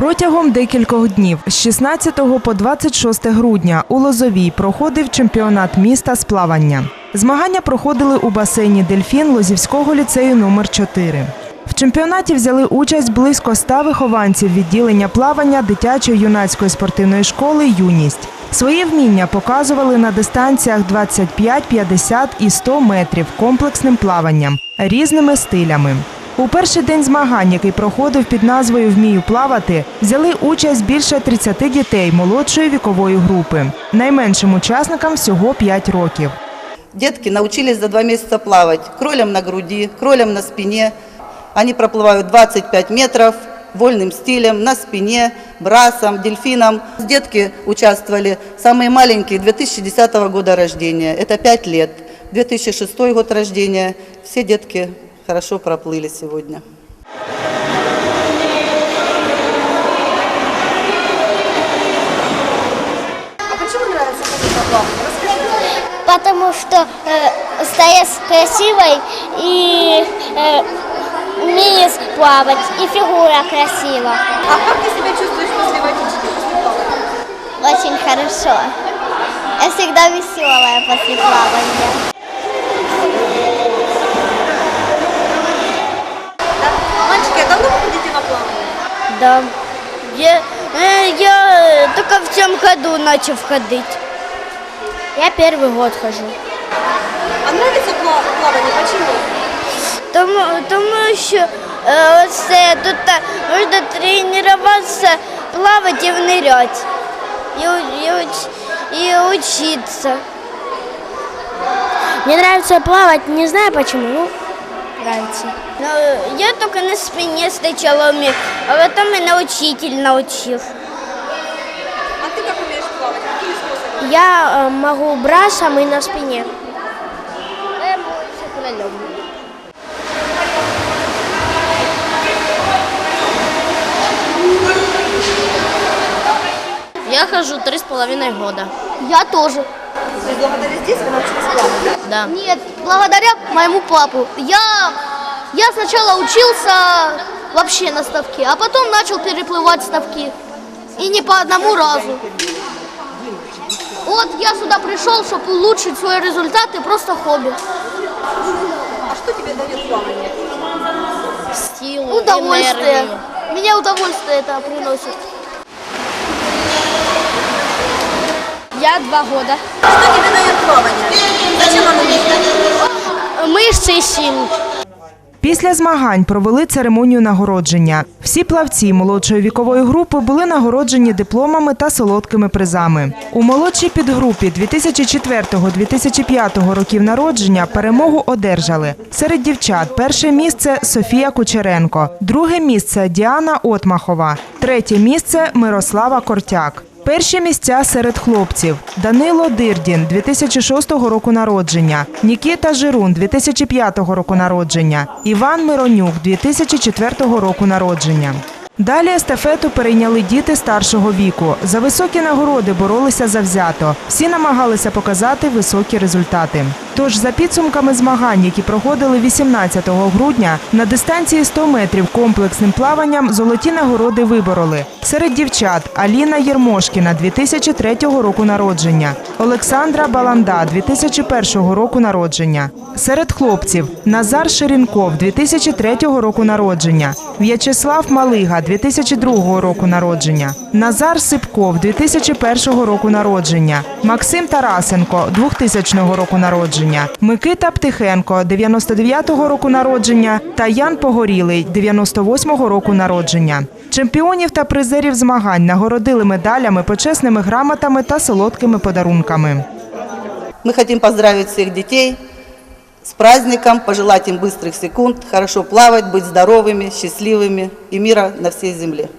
Протягом декількох днів з 16 по 26 грудня у Лозовій проходив чемпіонат міста з плавання. Змагання проходили у басейні Дельфін Лозівського ліцею номер 4 В чемпіонаті взяли участь близько 100 вихованців відділення плавання дитячої юнацької спортивної школи Юність. Свої вміння показували на дистанціях 25, 50 і 100 метрів комплексним плаванням різними стилями. У перший день змагань, який проходив під назвою Вмію плавати, взяли участь більше 30 дітей молодшої вікової групи. Найменшим учасникам всього 5 років. Детки научились за два месяца плавать кролем на груди, кролем на спине. Они проплывают 25 метров вольным стилем, на спине, брасом, дельфином. Детки участвовали, самые маленькие, 2010 года рождения, это 5 лет. 2006 год рождения, все детки Хорошо проплыли сегодня. потому что э, стоишь красивой и э, умеешь плавать, и фигура красива. А как ты себя чувствуешь после водички? Очень хорошо. Я всегда веселая после плавания. Да. Я, э, я только в этом году начал ходить. Я первый год хожу. А нравится пла- плавание? Почему? Тому, тому що е, оце тут та, можна тренуватися, плавати і вниряти. І, у- і, уч- і учиться. Мне нравится плавать, не знаю почему, ну, нравится. Ну, я только на спине сначала умею, а потом меня учитель научил. А ты как умеешь плавать? Какие способы? Я могу брасом и на спине. Я могу. Я хожу три с половиной года. Я тоже. То есть благодаря здесь вы научились плавать, да? Нет, благодаря моему папу. Я, я сначала учился вообще на ставке, а потом начал переплывать ставки. И не по одному разу. Вот я сюда пришел, чтобы улучшить свои результаты, просто хобби. А что тебе дает плавание? Силу, Удовольствие. энергию. Мне удовольствие это приносит. Я два года. Что тебе дает плавание? Зачем оно нужно? Мышцы и силу. Після змагань провели церемонію нагородження. Всі плавці молодшої вікової групи були нагороджені дипломами та солодкими призами. У молодшій підгрупі 2004-2005 років народження перемогу одержали. Серед дівчат перше місце Софія Кучеренко, друге місце Діана Отмахова, третє місце Мирослава Кортяк. Перші місця серед хлопців: Данило Дирдін, 2006 року народження, Нікіта Жирун, 2005 року народження, Іван Миронюк, 2004 року народження. Далі естафету перейняли діти старшого віку. За високі нагороди боролися завзято. Всі намагалися показати високі результати. Тож, за підсумками змагань, які проходили 18 грудня, на дистанції 100 метрів комплексним плаванням золоті нагороди вибороли. Серед дівчат Аліна Єрмошкіна 2003 року народження, Олександра Баланда 2001 року народження. Серед хлопців Назар Ширінков 2003 року народження, В'ячеслав Малига 2002 року народження, Назар Сипков 2001 року народження, Максим Тарасенко 2000 року народження, Микита Птихенко 99-го року народження та Ян Погорілий 98-го року народження. Чемпіонів та призерів змагань нагородили медалями, почесними грамотами та солодкими подарунками. Мы хотим поздравить всех детей с праздником, пожелать им быстрых секунд, хорошо плавать, быть здоровыми, счастливыми и мира на всей земле.